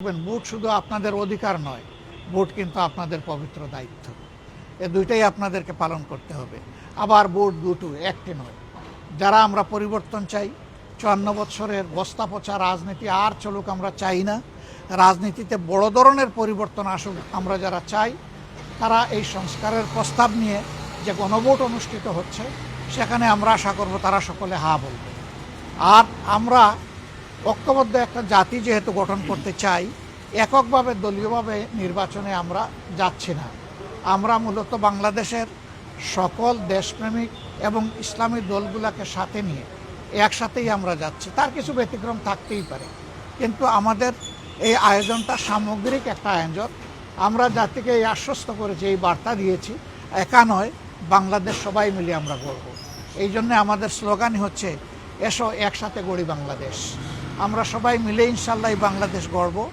দেখবেন ভোট শুধু আপনাদের অধিকার নয়, ভোট কিন্তু আপনাদের পবিত্র দায়িত্ব। এ দুইটাই আপনাদেরকে পালন করতে হবে। আবার ভোট দুটো, একটি নয়। যারা আমরা পরিবর্তন চাই, চুয়ান্ন বছরের বস্তা পচা রাজনীতি আর চলুক আমরা চাই না। রাজনীতিতে বড় ধরনের পরিবর্তন আসুক আমরা যারা চাই, তারা এই সংস্কারের প্রস্তাব নিয়ে যে গণভোট অনুষ্ঠিত হচ্ছে, সেখানে আমরা আশা করব তারা সকলে হা বলবে। আর আমরা ঐক্যবদ্ধ একটা জাতি যেহেতু গঠন করতে চাই, এককভাবে দলীয়ভাবে নির্বাচনে আমরা যাচ্ছি না। আমরা মূলত বাংলাদেশের সকল দেশপ্রেমিক এবং ইসলামী দলগুলোকে সাথে নিয়ে একসাথেই আমরা যাচ্ছি। তার কিছু ব্যতিক্রম থাকতেই পারে। কিন্তু আমাদের এই আয়োজনটা সামগ্রিক একটা আয়োজন। আমরা জাতিকে এই আশ্বস্ত করেছি এই বার্তা দিয়েছি, একা নয়, বাংলাদেশ সবাই মিলে আমরা গড়ব। এই জন্য আমাদের স্লোগানই হচ্ছে, এসো একসাথে গড়ি বাংলাদেশ। আমরা সবাই মিলে ইনশাল্লাহ বাংলাদেশ গর্ব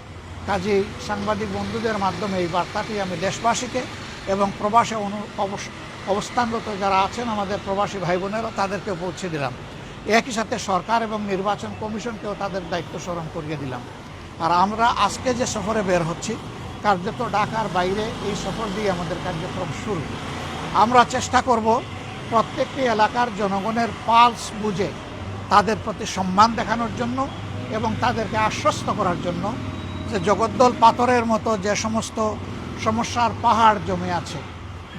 কাজেই সাংবাদিক বন্ধুদের মাধ্যমে এই বার্তাটি আমি দেশবাসীকে এবং প্রবাসে অনু অবস- অবস্থানরত যারা আছেন আমাদের প্রবাসী ভাই বোনেরা, তাদেরকে পৌঁছে দিলাম। একই সাথে সরকার এবং নির্বাচন কমিশনকেও তাদের দায়িত্ব স্মরণ করিয়ে দিলাম। আর আমরা আজকে যে সফরে বের হচ্ছি, কার্যত ঢাকার বাইরে এই সফর দিয়ে আমাদের কার্যক্রম শুরু। আমরা চেষ্টা করব প্রত্যেকটি এলাকার জনগণের পালস বুঝে তাদের প্রতি সম্মান দেখানোর জন্য এবং তাদেরকে আশ্বস্ত করার জন্য যে জগদ্দল পাথরের মতো যে সমস্ত সমস্যার পাহাড় জমে আছে,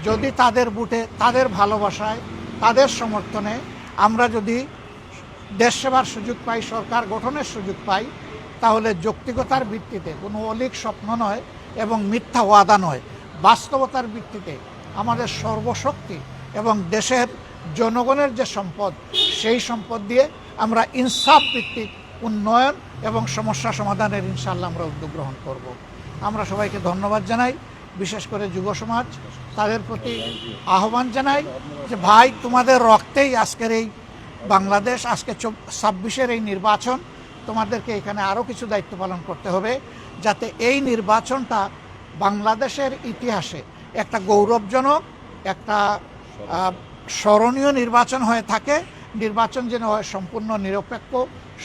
যদি তাদের বুটে, তাদের ভালোবাসায়, তাদের সমর্থনে আমরা যদি দেশ সেবার সুযোগ পাই, সরকার গঠনের সুযোগ পাই, তাহলে যৌক্তিকতার ভিত্তিতে কোনো অলিক স্বপ্ন নয় এবং মিথ্যা ওয়াদা নয়। বাস্তবতার ভিত্তিতে আমাদের সর্বশক্তি এবং দেশের জনগণের যে সম্পদ, সেই সম্পদ দিয়ে আমরা ইনসাফ ভিত্তিক উন্নয়ন এবং সমস্যা সমাধানের ইনশাল্লাহ আমরা উদ্যোগ গ্রহণ করব। আমরা সবাইকে ধন্যবাদ জানাই, বিশেষ করে যুব সমাজ, তাদের প্রতি আহ্বান জানাই যে, ভাই, তোমাদের রক্তেই আজকের এই বাংলাদেশ, আজকে ছাব্বিশের এই নির্বাচন, তোমাদেরকে এখানে আরও কিছু দায়িত্ব পালন করতে হবে, যাতে এই নির্বাচনটা বাংলাদেশের ইতিহাসে একটা গৌরবজনক, একটা স্মরণীয় নির্বাচন হয়ে থাকে নির্বাচন যেন হয় সম্পূর্ণ নিরপেক্ষ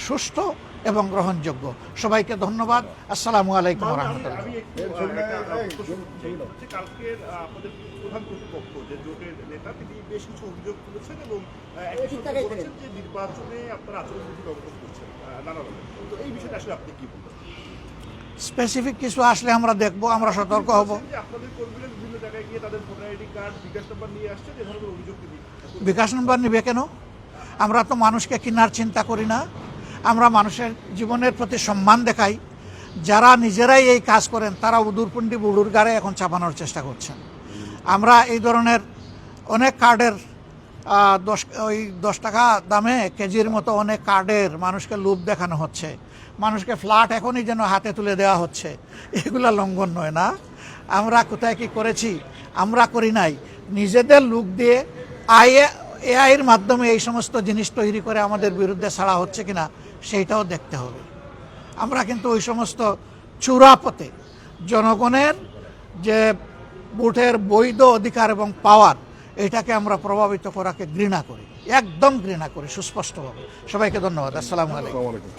সুষ্ঠু এবং গ্রহণযোগ্য। সবাইকে ধন্যবাদ। আসসালামু আলাইকুম রহমতুল্লাহ। স্পেসিফিক কিছু আসলে আমরা দেখব আমরা সতর্ক হব। বলছেন যে আপনাদের কর্মীরা বিভিন্ন জায়গায় গিয়ে তাদের voter ID card bKash number নিয়ে আসছে যে ধরনের অভিযোগ তিনি বিকাশ নম্বর নিবে কেন? আমরা তো মানুষকে কেনার চিন্তা করি না। আমরা মানুষের জীবনের প্রতি সম্মান দেখাই। যারা নিজেরাই এই কাজ করেন, তারা উদুরপুন্ডি বুড়ুর গাড়ে এখন চাপানোর চেষ্টা করছেন। আমরা এই ধরনের অনেক কার্ডের দশ, ওই দশ টাকা দামে কেজির মতো অনেক কার্ডের মানুষকে লোভ দেখানো হচ্ছে। মানুষকে ফ্ল্যাট এখনই যেন হাতে তুলে দেওয়া হচ্ছে। এগুলা লঙ্ঘন নয় না। আমরা কোথায় কি করেছি, আমরা করি নাই। নিজেদের লুক দিয়ে আইএ এআইয়ের মাধ্যমে এই সমস্ত জিনিস তৈরি করে আমাদের বিরুদ্ধে ছাড়া হচ্ছে কিনা সেইটাও দেখতে হবে। আমরা কিন্তু ওই সমস্ত চূড়াপথে জনগণের যে ভোটের বৈধ অধিকার এবং পাওয়ার, এটাকে আমরা প্রভাবিত করাকে ঘৃণা করি, একদম ঘৃণা করি সুস্পষ্টভাবে। সবাইকে ধন্যবাদ। আসসালামু আলাইকুম।